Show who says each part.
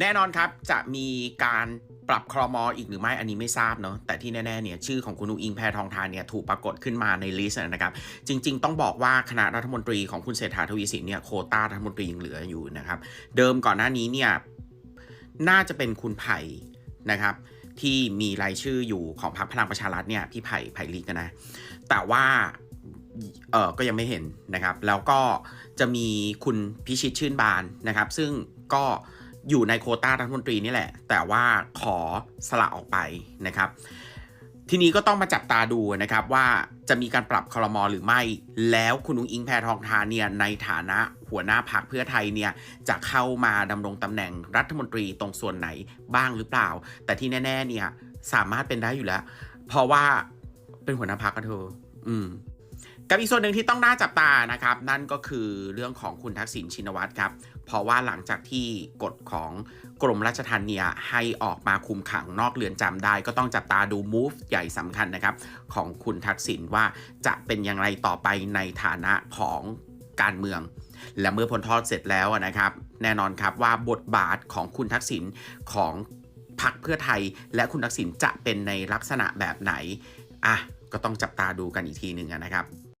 Speaker 1: แน่นอนครับจะมีการปรับครมออีกหรือไม่อันนี้ไม่ทราบเนาะแต่ที่แน่ๆเนี่ยชื่อของคุณนุงอิงแพทองทานเนี่ยถูกปรากฏขึ้นมาในลิสต์นะครับ จริง ๆ ต้องบอกว่าคณะรัฐมนตรีของคุณเศรษฐาทวีสินเนี่ยโคต้ารัฐมนตรียังเหลืออยู่นะครับ เดิมก่อนหน้านี้เนี่ยน่าจะเป็นคุณไผ่นะครับที่มีรายชื่ออยู่ของพรรคพลังประชารัฐเนี่ยพี่ไผ่ไผ่ลีกนะ แต่ว่าเออก็ยังไม่เห็นนะครับ แล้วก็จะมีคุณพิชิตชื่นบานนะครับ ซึ่งก็ อยู่ในโคต้ารัฐมนตรีนี่แหละ แต่ว่าขอสละออกไปนะครับ ทีนี้ก็ต้องมาจับตาดูนะครับว่าจะมีการปรับคลมอหรือไม่ แล้วคุณนุ้งอิงแพทองทานเนี่ยในฐานะหัวหน้าพักเพื่อไทยเนี่ยจะเข้ามาดำรงตำแหน่งรัฐมนตรีตรงส่วนไหนบ้างหรือเปล่า แต่ที่แน่ ๆ เนี่ยสามารถเป็นได้อยู่แล้ว เพราะว่าเป็นหัวหน้าพักกันเธออืม กับอีกส่วนหนึ่งที่ต้องน่าจับตานะครับ นั่นก็คือเรื่องของคุณทักษิณชินวัตรครับ เพราะว่าหลังจากที่กฎของกรมราชทัณฑ์เนี่ยให้ออกมาคุมขังนอกเรือนจำได้ ก็ต้องจับตาดู move ใหญ่สำคัญนะครับ ของคุณทักษิณว่าจะเป็นอย่างไรต่อไปในฐานะของการเมือง และเมื่อพ้นโทษเสร็จแล้วนะครับ แน่นอนครับว่าบทบาทของคุณทักษิณของพรรคเพื่อไทย และคุณทักษิณจะเป็นในลักษณะแบบไหนอะก็ต้องจับตาดูกันอีกทีหนึ่งนะครับ